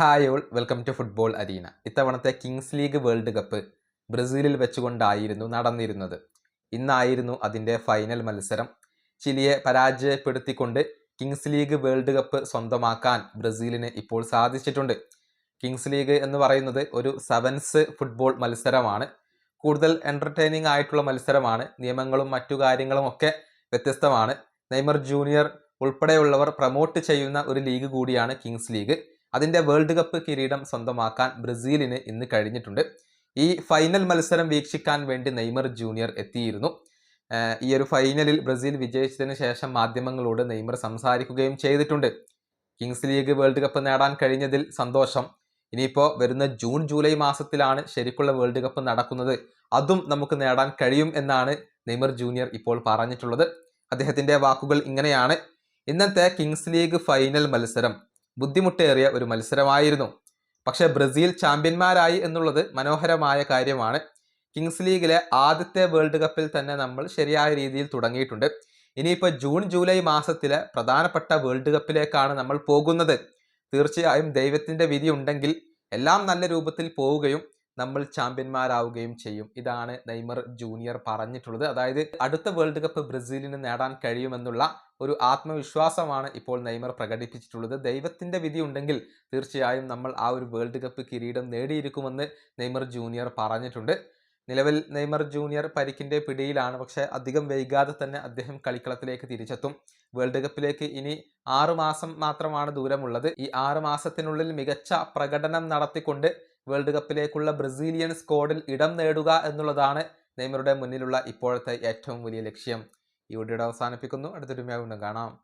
Hi all welcome to football arena. ഇത്തവണത്തെ Kings league world cup ബ്രസീലിൽ വെച്ചുകൊണ്ടായിരുന്നു നടന്നിരുന്നത്. ഇന്നായിരുന്നു അതിന്റെ ഫൈനൽ മത്സരം. ചിലിയെ പരാജയപ്പെടുത്തിക്കൊണ്ട് കിങ്സ് ലീഗ് വേൾഡ് കപ്പ് സ്വന്തമാക്കാൻ ബ്രസീലിന് ഇപ്പോൾ സാധിച്ചിട്ടുണ്ട്. കിങ്സ് ലീഗ് എന്ന് പറയുന്നത് ഒരു സെവൻസ് ഫുട്ബോൾ മത്സരമാണ്. കൂടുതൽ എന്റർടൈനിങ് ആയിട്ടുള്ള മത്സരമാണ്. നിയമങ്ങളും മറ്റു കാര്യങ്ങളും ഒക്കെ വ്യത്യസ്തമാണ്. നെയ്മർ ജൂനിയർ ഉൾപ്പെടെയുള്ളവർ പ്രമോട്ട് ചെയ്യുന്ന ഒരു ലീഗ് കൂടിയാണ് കിങ്സ് ലീഗ്. അതിന്റെ വേൾഡ് കപ്പ് കിരീടം സ്വന്തമാക്കാൻ ബ്രസീലിന് ഇന്ന് കഴിഞ്ഞിട്ടുണ്ട്. ഈ ഫൈനൽ മത്സരം വീക്ഷിക്കാൻ വേണ്ടി നെയ്മർ ജൂനിയർ എത്തിയിരുന്നു. ഈ ഒരു ഫൈനലിൽ ബ്രസീൽ വിജയിച്ചതിന് ശേഷം മാധ്യമങ്ങളോട് നെയ്മർ സംസാരിക്കുകയും ചെയ്തിട്ടുണ്ട്. കിങ്സ് ലീഗ് വേൾഡ് കപ്പ് നേടാൻ കഴിഞ്ഞതിൽ സന്തോഷം. ഇനിയിപ്പോൾ വരുന്ന ജൂൺ ജൂലൈ മാസത്തിലാണ് ശരിക്കുള്ള വേൾഡ് കപ്പ് നടക്കുന്നത്. അതും നമുക്ക് നേടാൻ കഴിയും എന്നാണ് നെയ്മർ ജൂനിയർ ഇപ്പോൾ പറഞ്ഞിട്ടുള്ളത്. അദ്ദേഹത്തിന്റെ വാക്കുകൾ ഇങ്ങനെയാണ്. ഇന്നത്തെ കിങ്സ് ലീഗ് ഫൈനൽ മത്സരം ബുദ്ധിമുട്ടേറിയ ഒരു മത്സരമായിരുന്നു. പക്ഷെ ബ്രസീൽ ചാമ്പ്യന്മാരായി എന്നുള്ളത് മനോഹരമായ കാര്യമാണ്. കിങ്സ് ലീഗിലെ ആദ്യത്തെ വേൾഡ് കപ്പിൽ തന്നെ നമ്മൾ ശരിയായ രീതിയിൽ തുടങ്ങിയിട്ടുണ്ട്. ഇനിയിപ്പോൾ ജൂൺ ജൂലൈ മാസത്തിലെ പ്രധാനപ്പെട്ട വേൾഡ് കപ്പിലേക്കാണ് നമ്മൾ പോകുന്നത്. തീർച്ചയായും ദൈവത്തിന്റെ വിധി ഉണ്ടെങ്കിൽ എല്ലാം നല്ല രൂപത്തിൽ പോവുകയും നമ്മൾ ചാമ്പ്യന്മാരാവുകയും ചെയ്യും. ഇതാണ് നെയ്മർ ജൂനിയർ പറഞ്ഞിട്ടുള്ളത്. അതായത് അടുത്ത വേൾഡ് കപ്പ് ബ്രസീലിന് നേടാൻ കഴിയുമെന്നുള്ള ഒരു ആത്മവിശ്വാസമാണ് ഇപ്പോൾ നെയ്മർ പ്രകടിപ്പിച്ചിട്ടുള്ളത്. ദൈവത്തിന്റെ വിധി ഉണ്ടെങ്കിൽ തീർച്ചയായും നമ്മൾ ആ ഒരു വേൾഡ് കപ്പ് കിരീടം നേടിയിരിക്കുമെന്ന് നെയ്മർ ജൂനിയർ പറഞ്ഞിട്ടുണ്ട്. നിലവിൽ നെയ്മർ ജൂനിയർ പരിക്കിന്റെ പിടിയിലാണ്. പക്ഷേ അധികം വൈകാതെ തന്നെ അദ്ദേഹം കളിക്കളത്തിലേക്ക് തിരിച്ചെത്തും. വേൾഡ് കപ്പിലേക്ക് ഇനി ആറു മാസം മാത്രമാണ് ദൂരമുള്ളത്. ഈ ആറുമാസത്തിനുള്ളിൽ മികച്ച പ്രകടനം നടത്തിക്കൊണ്ട് വേൾഡ് കപ്പിലേക്കുള്ള ബ്രസീലിയൻ സ്ക്വാഡിൽ ഇടം നേടുക എന്നുള്ളതാണ് നെയ്മറുടെ മുന്നിലുള്ള ഇപ്പോഴത്തെ ഏറ്റവും വലിയ ലക്ഷ്യം. ഈ വീഡിയോയുടെ അവസാനിപ്പിക്കുന്നു. അടുത്തൊരു വീണ്ടും കാണാം.